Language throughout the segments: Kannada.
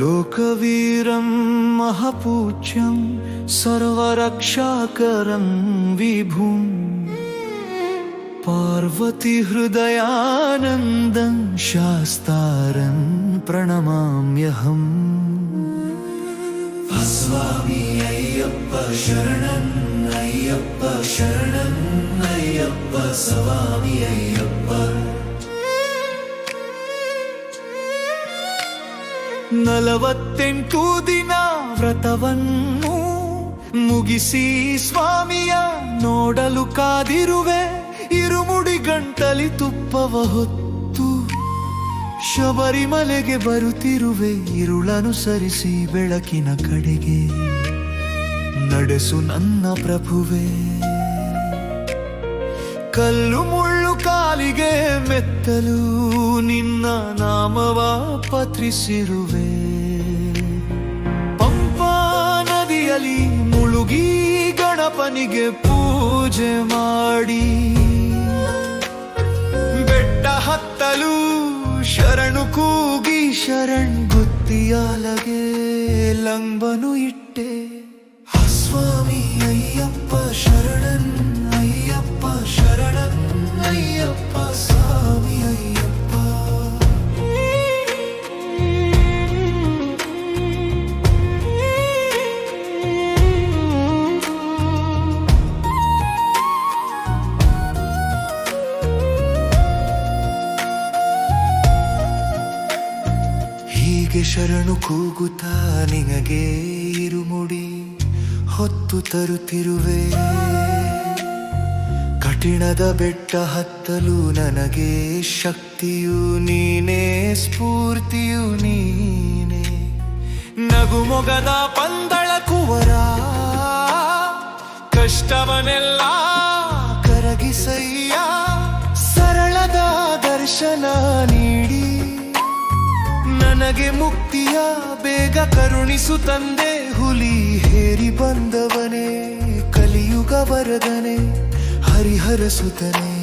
लोकवीरं महपूज्यं सर्वरक्षाकरं विभुं पार्वतीहृदयानन्दं शास्तारं प्रणमाम्यहम्। अस्वामि अय्यप्प शरणन् ಅಯ್ಯಪ್ಪ ಶರಣಂ, ಅಯ್ಯಪ್ಪ சவாமி ಅಯ್ಯಪ್ಪ. ನಲವತ್ತೆಂಟು ದಿನ ವ್ರತವನ್ನು ಮುಗಿಸಿ ಸ್ವಾಮಿಯ ನೋಡಲು ಕಾದಿರುವೆ, ಇರುಮುಡಿ ಗಂಟಲಿ ತುಪ್ಪವ ಹೊತ್ತು. ಶಬರಿಮಲೆಗೆ ಬರುತ್ತಿರುವೆ, ಇರುಳನುಸರಿಸಿ ಬೆಳಕಿನ ಕಡೆಗೆ. ನಡೆಸು ನನ್ನ ಪ್ರಭುವೆ. ಕಲ್ಲು ಮುಳ್ಳು ಕಾಲಿಗೆ ಮೆತ್ತಲು ನಿನ್ನ ನಾಮವ ಪತ್ರಿಸಿರುವೆ. ಪಂಪಾ ನದಿಯಲ್ಲಿ ಮುಳುಗಿ ಗಣಪನಿಗೆ ಪೂಜೆ ಮಾಡಿ. ಬೆಟ್ಟ ಹತ್ತಲು ಶರಣು ಕೂಗಿ ಶರಣ್ ಗುತ್ತಿಯಾಲಗೆ ಲಂಬನು ಇಟ್ಟೆ. ಅಯ್ಯಪ್ಪ ಶರಣನ್ ಅಯ್ಯಪ್ಪ ಶರಣನ್ ಅಯ್ಯಪ್ಪ ಸ್ವಾಮಿ ಅಯ್ಯಪ್ಪ. ಹೀಗೆ ಶರಣು ಕೂಗುತ್ತಾ ನಿನಗೆ ಹೊತ್ತು ತರುತ್ತಿರುವೆ. ಕಠಿಣದ ಬೆಟ್ಟ ಹತ್ತಲು ನನಗೆ ಶಕ್ತಿಯು ನೀನೇ, ಸ್ಫೂರ್ತಿಯು ನೀನೇ. ನಗುಮೊಗದ ಪಂದಳ ಕುವರ ಕಷ್ಟವನೆಲ್ಲ ಕರಗಿಸಯ್ಯ ಸರಳದ ದರ್ಶನ ನೀಡಿ, ನನಗೆ ಮುಕ್ತಿಯ ಬೇಗ ಕರುಣಿಸು ತಂದೆ. ಹುಲಿ ಹೇರಿ ಬಂದವನೇ, ಕಲಿಯುಗ ಬರದನೆ, ಹರಿಹರ ಸುತನೆ,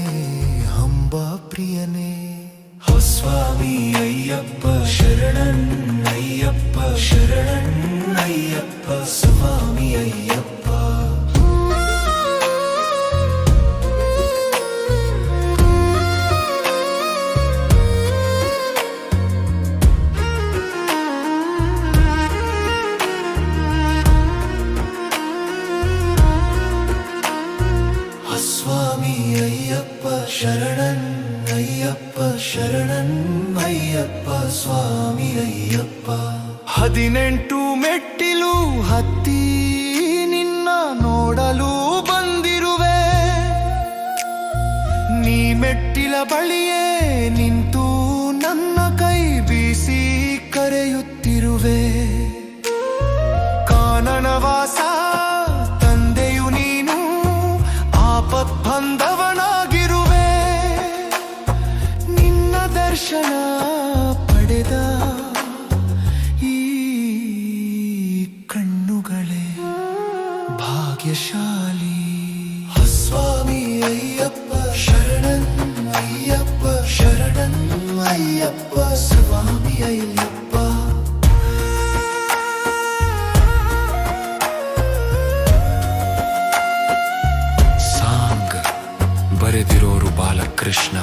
ಹಂಬ ಪ್ರಿಯನೇ. ಹೊಸ್ವಾಮಿ ಅಯ್ಯಪ್ಪ ಶರಣನ್ ಅಯ್ಯಪ್ಪ ಶರಣನ್ ಅಯ್ಯಪ್ಪ ಸ್ವಾಮಿ ಅಯ್ಯಪ್ಪ. ಶರಣನ್ ಅಯ್ಯಪ್ಪ, ಸ್ವಾಮಿ ಅಯ್ಯಪ್ಪ. ಹದಿನೆಂಟು ಮೆಟ್ಟಿಲು ಹತ್ತಿ ನಿನ್ನ ನೋಡಲು ಬಂದಿರುವೆ. ನೀ ಮೆಟ್ಟಿಲ ಬಳಿಯೇ ನಿಂತು ನನ್ನ ಕೈ ಬೀಸಿ ಕರೆಯುತ್ತಿರುವೆ. ಭಾಗ್ಯಶಾಲಿ ಸ್ವಾಮಿ ಅಯ್ಯಪ್ಪ ಶರಣನ್ ಅಯ್ಯಪ್ಪ ಶರಣನ್ ಅಯ್ಯಪ್ಪ ಸ್ವಾಮಿ ಅಯ್ಯಪ್ಪ ಸಾಂಗ್ ಬರೆದಿರೋರು ಬಾಲಕೃಷ್ಣ